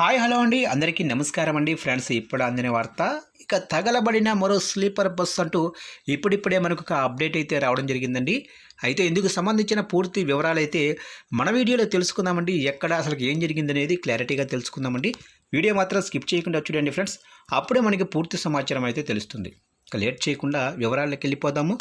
Hi hello అండి. అందరికీ నమస్కారం అండి ఫ్రెండ్స్. ఇప్పుడు అందిన వార్త ఇక తగలబడిన మరో స్లీపర్ బస్ అంటూ ఇప్పుడిప్పుడే మనకు ఒక అప్డేట్ అయితే రావడం జరిగిందండి. అయితే ఇందుకు సంబంధించిన పూర్తి వివరాలు అయితే మన వీడియోలో తెలుసుకుందామండి. ఎక్కడ అసలు ఏం జరిగిందనేది క్లారిటీగా తెలుసుకుందామండి. వీడియో మాత్రం స్కిప్ చేయకుండా చూడండి ఫ్రెండ్స్. అప్పుడే మనకి పూర్తి సమాచారం అయితే తెలుస్తుంది. ఇక లేట్ చేయకుండా వివరాల్లోకి వెళ్ళిపోదాము.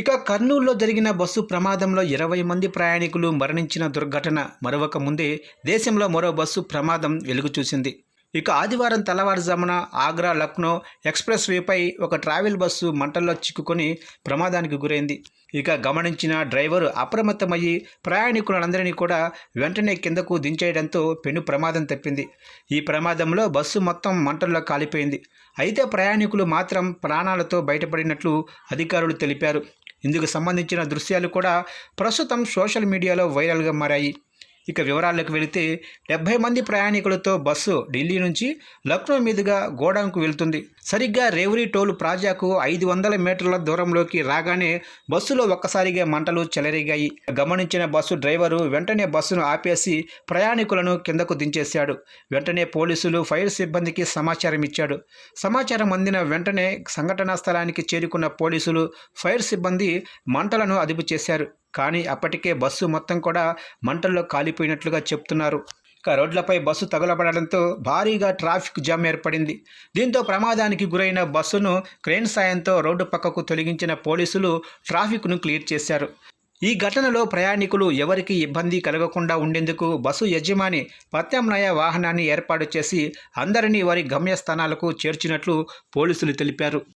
ఇక కర్నూలులో జరిగిన బస్సు ప్రమాదంలో ఇరవై మంది ప్రయాణికులు మరణించిన దుర్ఘటన మరొక ముందే దేశంలో మరో బస్సు ప్రమాదం వెలుగు చూసింది ఇక ఆదివారం తెల్లవారుజామున ఆగ్రా లక్నో ఎక్స్ప్రెస్ వేపై ఒక ట్రావెల్ బస్సు మంటల్లో చిక్కుకొని ప్రమాదానికి గురైంది. ఇక గమనించిన డ్రైవర్ అప్రమత్తమయ్యి ప్రయాణికులందరినీ కూడా వెంటనే కిందకు దించేయడంతో పెను ప్రమాదం తప్పింది. ఈ ప్రమాదంలో బస్సు మొత్తం మంటల్లో కాలిపోయింది. అయితే ప్రయాణికులు మాత్రం ప్రాణాలతో బయటపడినట్లు అధికారులు తెలిపారు. ఇందుకు సంబంధించిన దృశ్యాలు కూడా ప్రస్తుతం సోషల్ మీడియాలో వైరల్గా మారాయి. ఇక వివరాల్లోకి వెళితే డెబ్బై మంది ప్రయాణికులతో బస్సు ఢిల్లీ నుంచి లక్నో మీదుగా గోడౌన్కు వెళ్తుంది. సరిగ్గా రేవరి టోల్ ప్రాజాకు ఐదు వందల మీటర్ల దూరంలోకి రాగానే బస్సులో ఒక్కసారిగా మంటలు చెలరేగాయి. గమనించిన బస్సు డ్రైవరు వెంటనే బస్సును ఆపేసి ప్రయాణికులను కిందకు దించేశాడు. వెంటనే పోలీసులు ఫైర్ సిబ్బందికి సమాచారం ఇచ్చాడు. సమాచారం అందిన వెంటనే సంఘటనా స్థలానికి చేరుకున్న పోలీసులు ఫైర్ సిబ్బంది మంటలను అదుపు చేశారు. కానీ అప్పటికే బస్సు మొత్తం కూడా మంటల్లో కాలిపోయినట్లుగా చెప్తున్నారు. ఇక రోడ్లపై బస్సు తగులబడడంతో భారీగా ట్రాఫిక్ జామ్ ఏర్పడింది. దీంతో ప్రమాదానికి గురైన బస్సును క్రేన్ సాయంతో రోడ్డు పక్కకు తొలగించిన పోలీసులు ట్రాఫిక్ను క్లియర్ చేశారు. ఈ ఘటనలో ప్రయాణికులు ఎవరికి ఇబ్బంది కలగకుండా ఉండేందుకు బస్సు యజమాని ప్రత్యామ్నాయ వాహనాన్ని ఏర్పాటు చేసి అందరినీ వారి గమ్యస్థానాలకు చేర్చినట్లు పోలీసులు తెలిపారు.